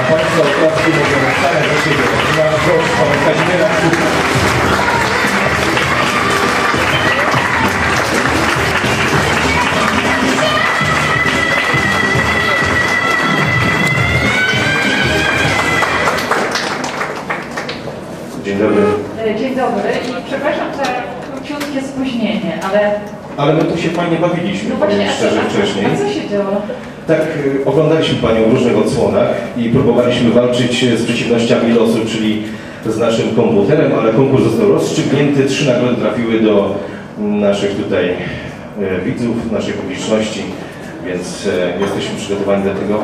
A Państwo oklaski mogą wstawiać do siebie. Na głos Pana Kazimierza. Dzień dobry. E, Dzień dobry i przepraszam za króciutkie spóźnienie, ale Ale my tu się fajnie bawiliśmy, no powiem właśnie, a szczerze co, wcześniej. a co się działo? Tak, y, oglądaliśmy Panią w różnych odsłonach i próbowaliśmy walczyć z przeciwnościami losu, czyli z naszym komputerem, ale konkurs został rozstrzygnięty, trzy nagrody trafiły do naszych tutaj e, widzów, naszej publiczności, więc jesteśmy przygotowani do tego,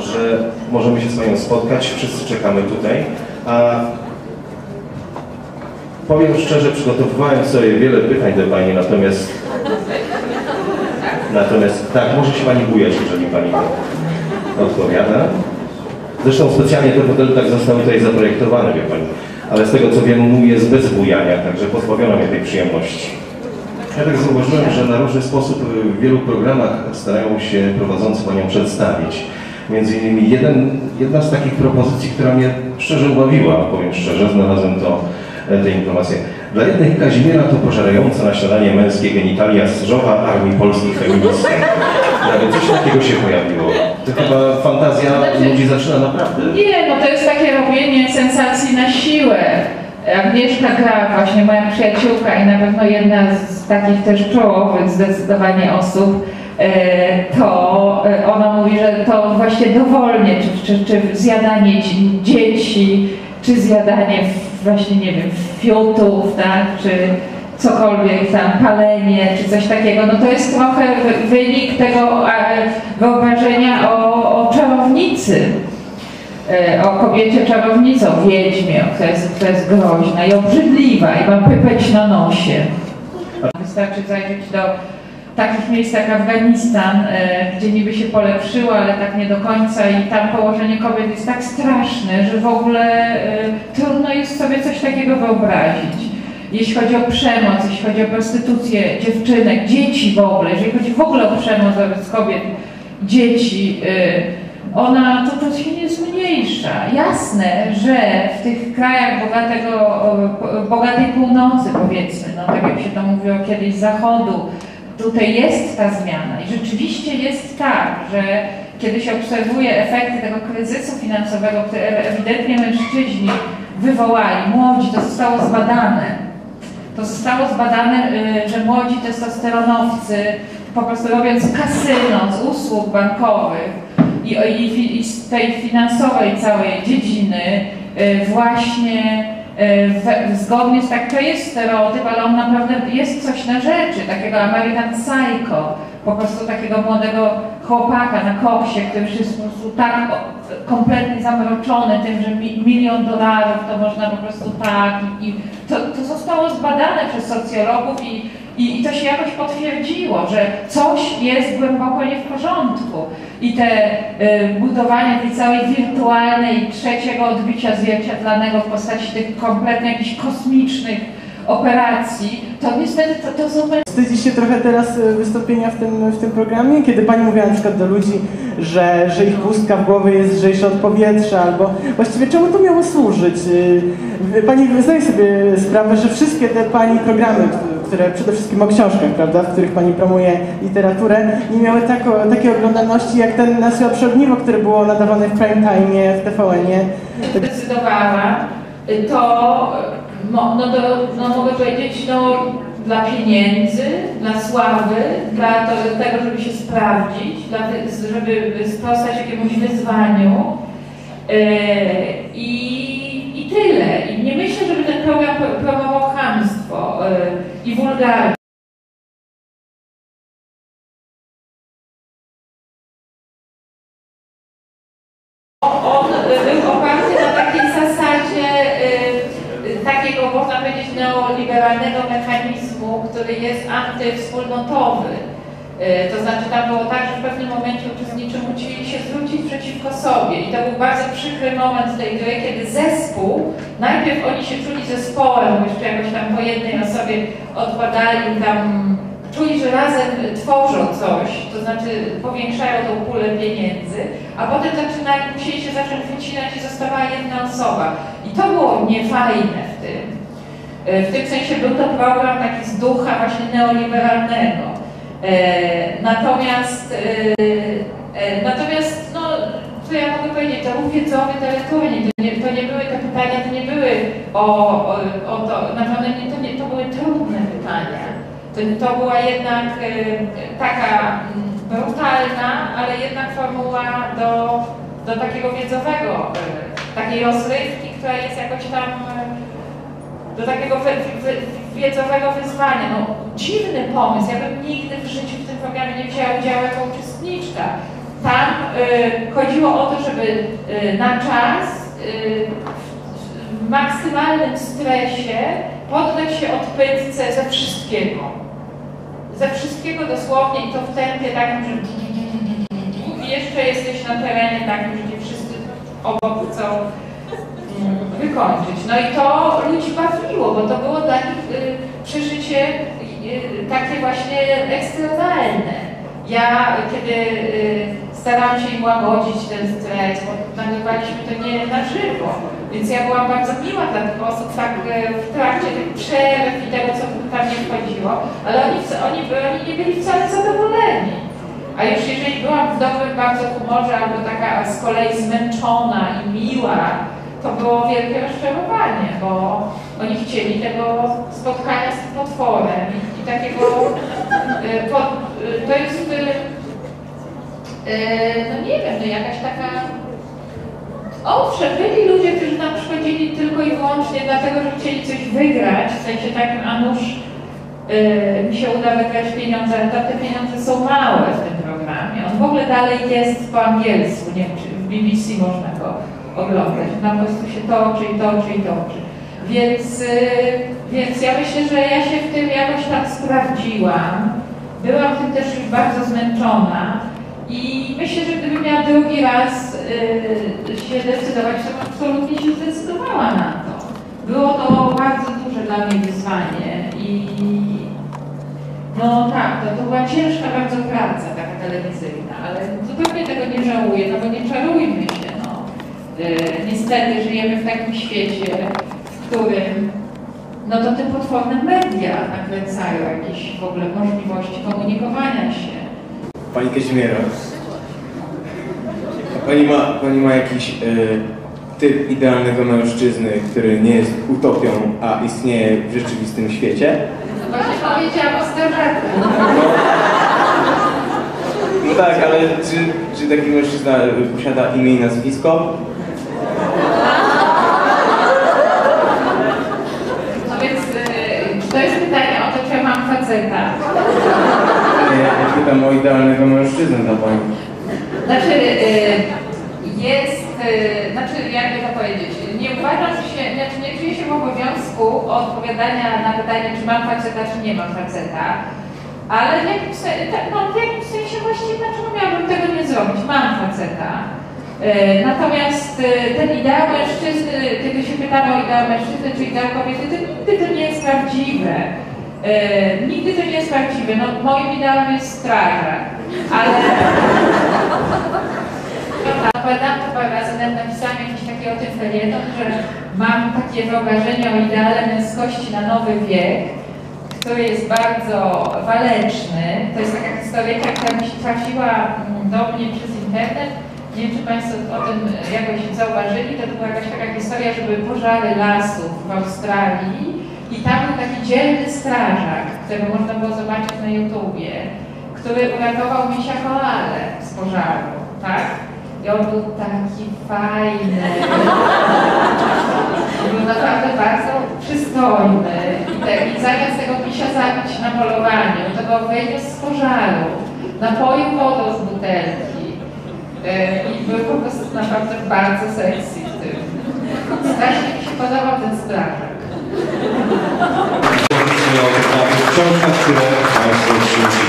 że możemy się z Panią spotkać, wszyscy czekamy tutaj, a powiem szczerze, przygotowywałem sobie wiele pytań do Pani, natomiast Natomiast tak, może się Pani bujać, jeżeli Pani to odpowiada. Zresztą specjalnie te fotele tak zostały tutaj zaprojektowane, wie Pani. Ale z tego co wiem, mój jest bez bujania, także pozbawiono mnie tej przyjemności. Ja tak zauważyłem, że na różny sposób w wielu programach starają się prowadzący Panią przedstawić. Między innymi jeden, jedna z takich propozycji, która mnie szczerze ubawiła, powiem szczerze, znalazłem to, e, te informacje. Dla jednych Kazimiera to pożerające na śniadanie męskie genitalia strzowa Armii Polskiej Feministki. Nawet coś takiego się pojawiło. To chyba fantazja ludzi zaczyna naprawdę. Nie, no to jest takie robienie sensacji na siłę. Agnieszka Gra, właśnie moja przyjaciółka i na pewno jedna z takich też czołowych zdecydowanie osób, e, to e, ona mówi, że to właśnie dowolnie, czy, czy, czy zjadanie dzie- dzieci, czy zjadanie właśnie, nie wiem, fiutów, tak, czy cokolwiek tam, palenie, czy coś takiego, no to jest trochę wy- wynik tego e, wyobrażenia o, o czarownicy e, o kobiecie czarownicy, o wiedźmie, która jest, która jest groźna i obrzydliwa i ma pypeć na nosie. Wystarczy zajrzeć do takich miejsc jak Afganistan, e, gdzie niby się polepszyło, ale tak nie do końca i tam położenie kobiet jest tak straszne, że w ogóle e, trudno jest sobie coś takiego wyobrazić. Jeśli chodzi o przemoc, jeśli chodzi o prostytucję dziewczynek, dzieci w ogóle, jeżeli chodzi w ogóle o przemoc wobec kobiet, dzieci, e, ona to, to się nie zmniejsza. Jasne, że w tych krajach bogatego, bogatej północy powiedzmy, no tak jak się to mówiło kiedyś zachodu, tutaj jest ta zmiana i rzeczywiście jest tak, że kiedy się obserwuje efekty tego kryzysu finansowego, który ewidentnie mężczyźni wywołali, młodzi, to zostało zbadane. To zostało zbadane, y, że młodzi testosteronowcy po prostu robiąc kasyno z usług bankowych i, i, i z tej finansowej całej dziedziny y, właśnie zgodnie z tak, to jest stereotyp, ale on naprawdę jest coś na rzeczy, takiego American Psycho, po prostu takiego młodego chłopaka na koksie, który już jest po prostu tak kompletnie zamroczony tym, że mi, milion dolarów to można po prostu tak i to, to zostało zbadane przez socjologów i, i, I to się jakoś potwierdziło, że coś jest głęboko nie w porządku. I te y, budowanie tej całej wirtualnej trzeciego odbicia zwierciadlanego w postaci tych kompletnie jakichś kosmicznych operacji, to niestety to, to są Wstydzi się trochę teraz e, wystąpienia w tym, w tym programie, kiedy pani mówiła na przykład do ludzi, że, że ich pustka w głowie jest lżejsza od powietrza, albo właściwie czemu to miało służyć? E, Pani zdaje sobie sprawę, że wszystkie te pani programy, które przede wszystkim o książkach, prawda, w których pani promuje literaturę, nie miały tako, takiej oglądalności jak ten nasze Ogniwo, które było nadawane w prime time w TVN-ie. zdecydowała, to, mo- no to no mogę powiedzieć, no dla pieniędzy, dla sławy, dla to, tego, żeby się sprawdzić, dla, żeby sprostać jakiemuś wyzwaniu Yy, i, i tyle. I nie myślę, żeby ten program pro- promował chamstwo yy, i wulgarność. On y, był oparty na takiej zasadzie y, y, takiego, można powiedzieć, neoliberalnego mechanizmu, który jest antywspólnotowy. To znaczy tam było tak, bardzo przykry moment tej gry, kiedy zespół, najpierw oni się czuli zespołem, jeszcze jakoś tam po jednej osobie odpadali tam czuli, że razem tworzą coś, to znaczy powiększają tą pulę pieniędzy, a potem zaczynali, musieli się zacząć wycinać i zostawała jedna osoba. I to było niefajne w tym. E, W tym sensie był to program taki z ducha właśnie neoliberalnego. E, Natomiast, e, natomiast co ja mogę powiedzieć, to był wiedzowy terytorium, to nie, to nie były te pytania, to nie były o, o, o to, one nie, to, nie, to były trudne pytania. To, to była jednak e, taka mm, brutalna, ale jednak formuła do, do takiego wiedzowego, e, takiej rozrywki, która jest jakoś tam e, do takiego wy, wy, wiedzowego wyzwania. No, dziwny pomysł, ja bym nigdy w życiu w tym programie nie wzięła udziału jako uczestniczka. Tam y, chodziło o to, żeby y, na czas y, w maksymalnym stresie poddać się odpytce ze wszystkiego. Ze wszystkiego dosłownie i to w tempie takim, że jeszcze jesteś na terenie takim, gdzie wszyscy obok chcą mm, wykończyć. No i to ludzi bawiło, bo to było dla nich y, przeżycie y, takie właśnie ekstremalne. Ja, kiedy y, starałam się im łagodzić ten stres, bo nagrywaliśmy to nie na żywo, więc ja byłam bardzo miła dla tych osób tak y, w trakcie tych przerw i tego, co tam nie wchodziło, ale oni, oni, oni nie byli wcale zadowoleni. A już jeżeli byłam w dobrym bardzo humorze, albo taka z kolei zmęczona i miła, to było wielkie rozczarowanie, bo oni chcieli tego spotkania z potworem i, takiego, po, y, to jest, no nie wiem, no jakaś taka, owszem, byli ludzie, którzy tam przychodzili tylko i wyłącznie dlatego, że chcieli coś wygrać, w sensie takim, a nuż y, mi się uda wygrać pieniądze, ale te pieniądze są małe w tym programie. On w ogóle dalej jest po angielsku, nie wiem, czy w BBC można go oglądać. Na prostu się toczy i toczy i toczy. Więc, y, więc ja myślę, że ja się w tym jakoś tam sprawdziłam. Byłam tym też już bardzo zmęczona i myślę, że gdybym miała drugi raz y, się decydować, to absolutnie się zdecydowała na to. Było to bardzo duże dla mnie wyzwanie i no tak, to, to była ciężka bardzo praca taka telewizyjna, ale zupełnie tego nie żałuję, no bo nie czarujmy się, no. Y, niestety żyjemy w takim świecie, w którym no to te potworne media nakręcają jakieś w ogóle możliwości komunikowania się. Pani Kazimiero, a pani ma, pani ma jakiś e, typ idealnego mężczyzny, który nie jest utopią, a istnieje w rzeczywistym świecie? No właśnie powiedziałam o strażaku. No tak, ale czy, czy taki mężczyzna posiada imię i nazwisko? No więc y, to jest pytanie o to, czy ja mam faceta? Nie, ja pytam o idealnego mężczyznę dla pani. Znaczy, y, jest, y, znaczy jakby to powiedzieć, nie uważam, się, znaczy nie czuję się w obowiązku odpowiadania na pytanie, czy mam faceta, czy nie mam faceta, ale w jakimś, se- tak, no, w jakimś sensie właściwie, dlaczego miałabym tego nie zrobić? Mam faceta. Y, Natomiast ten ideał mężczyzny, kiedy się pytamy o ideał mężczyzny czy ideał kobiety, to nigdy to nie jest prawdziwe. Nigdy to nie jest prawdziwe. No, moim ideałem jest strażak, ale Opowiadałam to parę razy, nawet napisałam jakiś taki o tym felieton, że mam takie wyobrażenie o ideale męskości na nowy wiek, który jest bardzo waleczny. To jest taka historyjka, która trafiła mm, do mnie przez internet. Nie wiem, czy Państwo o tym jakoś zauważyli. To była jakaś taka historia, że były pożary lasów w Australii i tam był taki dzielny strażak, którego można było zobaczyć na YouTubie, który uratował misia koalę z pożaru, tak? I on był taki fajny. Był naprawdę bardzo przystojny. I, te, I zamiast tego misia zabić na polowaniu, to go wyniósł z pożaru, napoił wodą z butelki. E, I był po prostu naprawdę bardzo sexy w tym. Strasznie mi się podobał ten strażak. w książkach, które Państwo.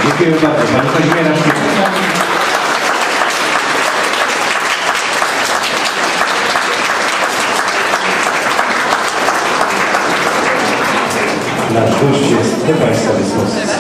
Dziękuję bardzo. Pani Kazimiera Szczytna. Nasz gość jest Państwa.